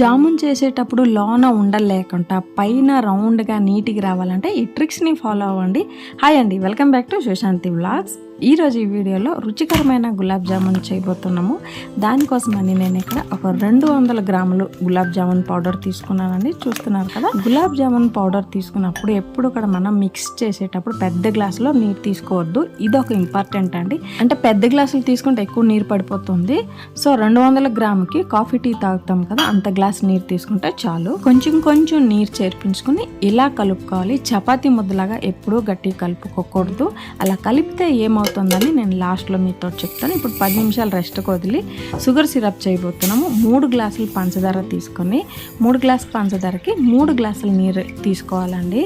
జామున్ చేసేటప్పుడు లోన ఉండలేకుండా పైన రౌండ్గా నీట్గా రావాలంటే ఈ ట్రిక్స్ని ఫాలో అవ్వండి. హాయ్ అండి welcome back to Sushanti vlogs. ఈరోజు ఈ వీడియోలో రుచికరమైన గులాబ్ జామున్ చేయబోతున్నాము. దానికోసమని నేను ఇక్కడ ఒక రెండు వందల గ్రాములు గులాబ్ జామున్ పౌడర్ తీసుకున్నానండి. చూస్తున్నారు కదా? గులాబ్ జామున్ పౌడర్ తీసుకున్నప్పుడు ఎప్పుడు కూడా మనం మిక్స్ చేసేటప్పుడు పెద్ద గ్లాసులో నీరు తీసుకోవద్దు. ఇది ఒక ఇంపార్టెంట్ అండి. అంటే పెద్ద గ్లాసులు తీసుకుంటే ఎక్కువ నీరు పడిపోతుంది. సో రెండు వందల గ్రాముకి కాఫీ టీ తాగుతాం కదా అంత గ్లాస్ నీరు తీసుకుంటే చాలు. కొంచెం కొంచెం నీరు చేర్పించుకుని ఇలా కలుపుకోవాలి. చపాతీ ముద్దలాగా ఎప్పుడూ గట్టి కలుపుకోకూడదు. అలా కలిపితే ఏమవుతుంది? ఏమవుతుందని నేను లాస్ట్లో మీతో చెప్తాను. ఇప్పుడు పది నిమిషాలు రెస్ట్కి వదిలి షుగర్ సిరప్ చేయబోతున్నాము. మూడు గ్లాసులు పంచదార తీసుకొని మూడు గ్లాస్ పంచదారకి మూడు గ్లాసుల నీరు తీసుకోవాలండి.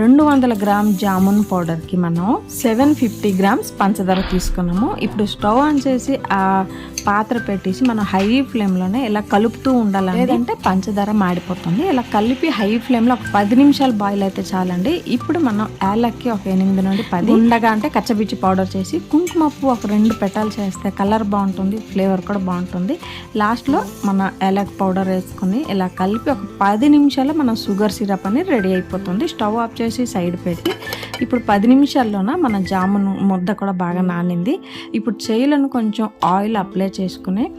రెండు వందల గ్రామ్ జామున్ పౌడర్కి మనం సెవెన్ ఫిఫ్టీ గ్రామ్స్ పంచదార తీసుకున్నాము. ఇప్పుడు స్టవ్ ఆన్ చేసి ఆ పాత్ర పెట్టేసి మనం హై ఫ్లేమ్లోనే ఇలా కలుపుతూ ఉండాలి లేదంటే పంచదార మాడిపోతుంది. ఇలా కలిపి హై ఫ్లేమ్లో ఒక పది నిమిషాలు బాయిల్ అయితే చాలండి. ఇప్పుడు మనం యాలక్కి ఒక ఎనిమిది నుండి పది ఉండగా అంటే కచ్చబిచ్చి పౌడర్ చేసి కుంకుమ పువ్వు ఒక రెండు పెటాలు చేస్తే కలర్ బాగుంటుంది ఫ్లేవర్ కూడా బాగుంటుంది. లాస్ట్లో మన యాలక్ పౌడర్ వేసుకొని ఇలా కలిపి ఒక పది నిమిషాల్లో మన షుగర్ సిరప్ అని రెడీ అయిపోతుంది. స్టవ్ ఆఫ్ చేసి సైడ్ పెట్టి ఇప్పుడు పది నిమిషాల్లోన మన జామును ముద్ద కూడా బాగా నానింది. ఇప్పుడు చేయలను కొంచెం ఆయిల్ అప్లై చేసుకుని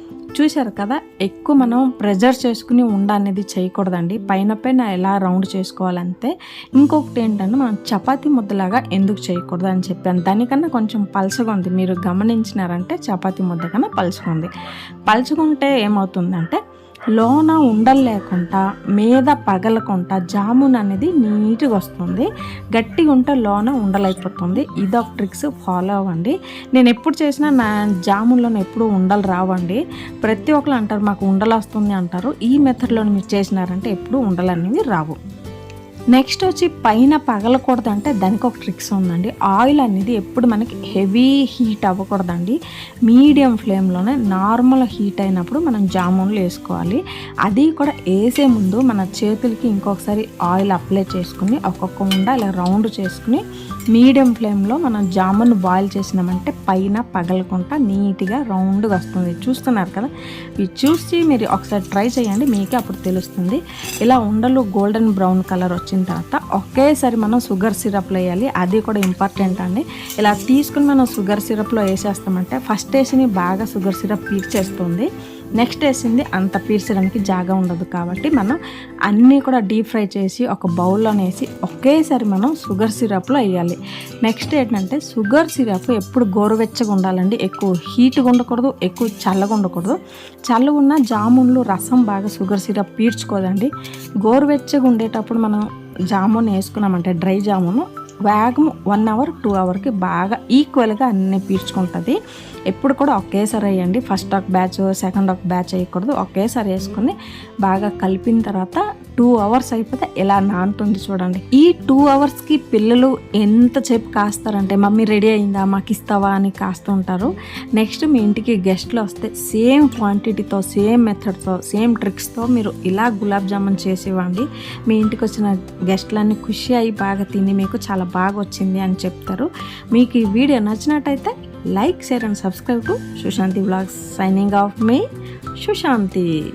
చూశారు కదా ఎక్కువ మనం ప్రెజర్ చేసుకుని ఉండ అనేది చేయకూడదండి. పైన పైన ఎలా రౌండ్ చేసుకోవాలంతే ఇంకొకటి ఏంటంటే మనం చపాతీ ముద్దలాగా ఎందుకు చేయకూడదు అని చెప్పాను. దానికన్నా కొంచెం పల్చగా ఉంది. మీరు గమనించినారంటే చపాతీ ముద్ద కన్నా పలుచుకుంది ఉంది. పలుచుకుంటే ఏమవుతుందంటే లోన ఉండలు లేకుండా మీద పగలకుండా జామున్ అనేది నీట్గా వస్తుంది. గట్టిగా ఉంటే లోన ఉండలైపోతుంది ఇదొక ట్రిక్స్ ఫాలో అవ్వండి. నేను ఎప్పుడు చేసినా నా జామున్లోనే ఎప్పుడు ఉండలు రావండి. ప్రతి ఒక్కరు అంటారు మాకు ఉండలు వస్తుంది అంటారు. ఈ మెథడ్లో మీరు చేసినారంటే ఎప్పుడు ఉండలు అనేవి రావు. నెక్స్ట్ వచ్చి పైన పగలకూడదు అంటే దానికి ఒక ట్రిక్స్ ఉందండి. ఆయిల్ అనేది ఎప్పుడు మనకి హెవీ హీట్ అవ్వకూడదండి. మీడియం ఫ్లేమ్లోనే నార్మల్ హీట్ అయినప్పుడు మనం జామున్లు వేసుకోవాలి. అది కూడా వేసే ముందు మన చేతులకి ఇంకొకసారి ఆయిల్ అప్లై చేసుకుని ఒక్కొక్క ఉండ ఇలా రౌండ్ చేసుకుని మీడియం ఫ్లేమ్లో మనం జామును బాయిల్ చేసినామంటే పైన పగలకుండా నీట్గా రౌండ్గా వస్తుంది. చూస్తున్నారు కదా? ఇవి చూసి మీరు ఒకసారి ట్రై చేయండి మీకే అప్పుడు తెలుస్తుంది. ఇలా ఉండలు గోల్డెన్ బ్రౌన్ కలర్ వచ్చిన తర్వాత ఒకేసారి మనం షుగర్ సిరప్లో వేయాలి. అది కూడా ఇంపార్టెంట్ అండి. ఇలా తీసుకుని మనం షుగర్ సిరప్లో వేసేస్తామంటే ఫస్ట్ వేసి బాగా షుగర్ సిరప్ పీల్చేస్తుంది నెక్స్ట్ వేసింది అంత పీల్చడానికి జాగా ఉండదు కాబట్టి మనం అన్నీ కూడా డీప్ ఫ్రై చేసి ఒక బౌల్లో వేసి ఒకేసారి మనం షుగర్ సిరప్లో వేయాలి. నెక్స్ట్ ఏంటంటే షుగర్ సిరప్ ఎప్పుడు గోరువెచ్చగా ఉండాలండి. ఎక్కువ హీట్గా ఉండకూడదు ఎక్కువ చల్లగా ఉండకూడదు. చల్లగా ఉన్న జామున్లు రసం బాగా షుగర్ సిరప్ పీర్చుకోదండి గోరువెచ్చగా ఉండేటప్పుడు మనం జామున్ వేసుకున్నామంటే డ్రై జామును వేగం వన్ అవర్ టూ అవర్కి బాగా ఈక్వల్గా అన్నీ పీల్చుకుంటుంది. ఎప్పుడు కూడా ఒకేసారి వేయండి. ఫస్ట్ ఒక బ్యాచ్ సెకండ్ ఒక బ్యాచ్ వేయకూడదు. ఒకేసారి వేసుకొని బాగా కలిపిన తర్వాత టూ అవర్స్ అయిపోతే ఎలా నానుతుంది చూడండి. ఈ టూ అవర్స్కి పిల్లలు ఎంతసేపు కాస్తారంటే మమ్మీ రెడీ అయిందా? మాకు ఇస్తావా? అని కాస్తుంటారు. నెక్స్ట్ మీ ఇంటికి గెస్ట్లు వస్తే సేమ్ క్వాంటిటీతో సేమ్ మెథడ్తో సేమ్ ట్రిక్స్తో మీరు ఇలా గులాబ్ జామున్ చేసి ఇవ్వండి మీ ఇంటికి వచ్చిన గెస్ట్లన్నీ ఖుషి అయ్యి బాగా తిని మీకు చాలా బాగా వచ్చింది అని చెప్తారు. మీకు ఈ వీడియో నచ్చినట్టయితే like share and subscribe to Sushanti blogs. Signing off me Sushanti.